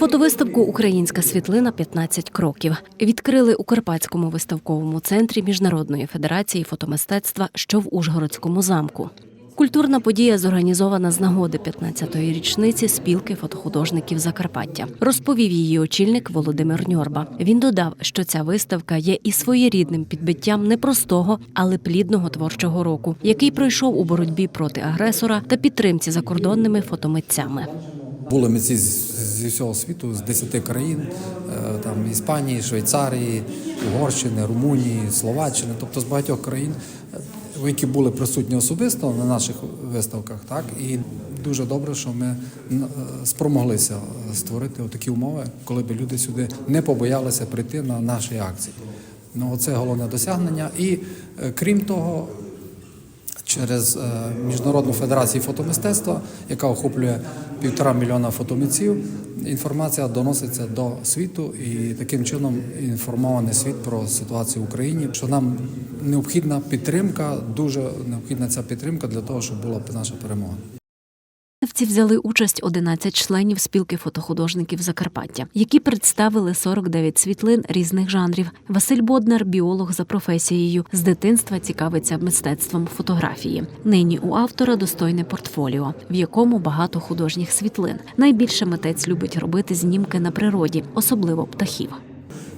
Фотовиставку Українська світлина 15 кроків відкрили у Карпатському виставковому центрі Міжнародної федерації фотомистецтва, що в Ужгородському замку. Культурна подія зорганізована з нагоди 15-ї річниці спілки фотохудожників Закарпаття. Розповів її очільник Володимир Ньорба. Він додав, що ця виставка є і своєрідним підбиттям непростого, але плідного творчого року, який пройшов у боротьбі проти агресора та підтримці закордонними фотомитцями. Були митці з- зі всього світу, з 10 країн, е, там Іспанії, Швейцарії, Угорщини, Румунії, Словаччини, тобто з багатьох країн, е, які були присутні особисто на наших виставках. Так і дуже добре, що ми е, спромоглися створити такі умови, коли б люди сюди не побоялися прийти на наші акції. Ну, це головне досягнення. І крім того, через Міжнародну федерацію фотомистецтва, яка охоплює півтора мільйона фотомитців. Інформація доноситься до світу, і таким чином інформований світ про ситуацію в Україні. Що нам необхідна підтримка, дуже необхідна ця підтримка для того, щоб була наша перемога. Виставці взяли участь 11 членів спілки фотохудожників Закарпаття, які представили 49 світлин різних жанрів. Василь Боднар, біолог за професією, з дитинства цікавиться мистецтвом фотографії. Нині у автора достойне портфоліо, в якому багато художніх світлин. Найбільше митець любить робити знімки на природі, особливо птахів.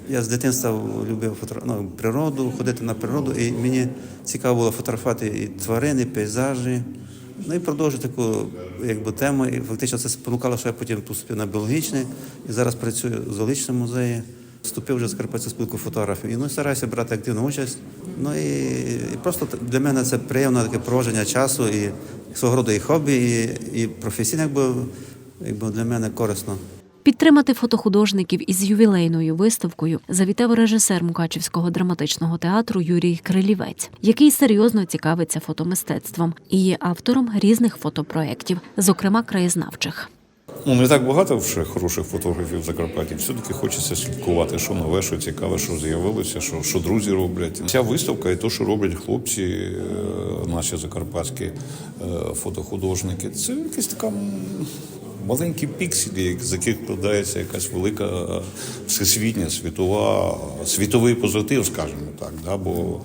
Я з дитинства любив фотогра... ну, природу, ходити на природу, і мені цікаво було фотографувати і тварини, пейзажі. Ну і продовжую таку якби, тему. І фактично це спонукало, що я потім поступив на біологічний і зараз працюю в зоологічному музеї. Вступив вже в Скарпатську спілку фотографів. І ну, стараюся брати активну участь. Ну і, і просто для мене це приємне таке проводження часу і свого роду і хобі, і, і професійно, якби, якби для мене корисно. Підтримати фотохудожників із ювілейною виставкою завітав режисер Мукачівського драматичного театру Юрій Крилівець, який серйозно цікавиться фотомистецтвом і є автором різних фотопроєктів, зокрема краєзнавчих. Ну, не так багато вже хороших фотографів в Закарпатті. Все-таки хочеться слідкувати, що нове, що цікаве, що з'явилося, що, що друзі роблять. Ця виставка і те, що роблять хлопці, е, наші закарпатські е, фотохудожники, це якась така маленькі пікселі, з яких складається якась велика е, всесвітня, світова, світовий позитив, скажімо так. Да? Бо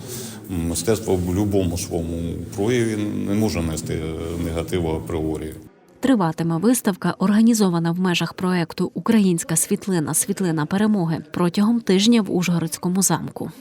мистецтво в будь-якому своєму прояві не може нести е, негативу апріорі. Триватиме виставка, організована в межах проекту Українська світлина Світлина перемоги протягом тижня в Ужгородському замку.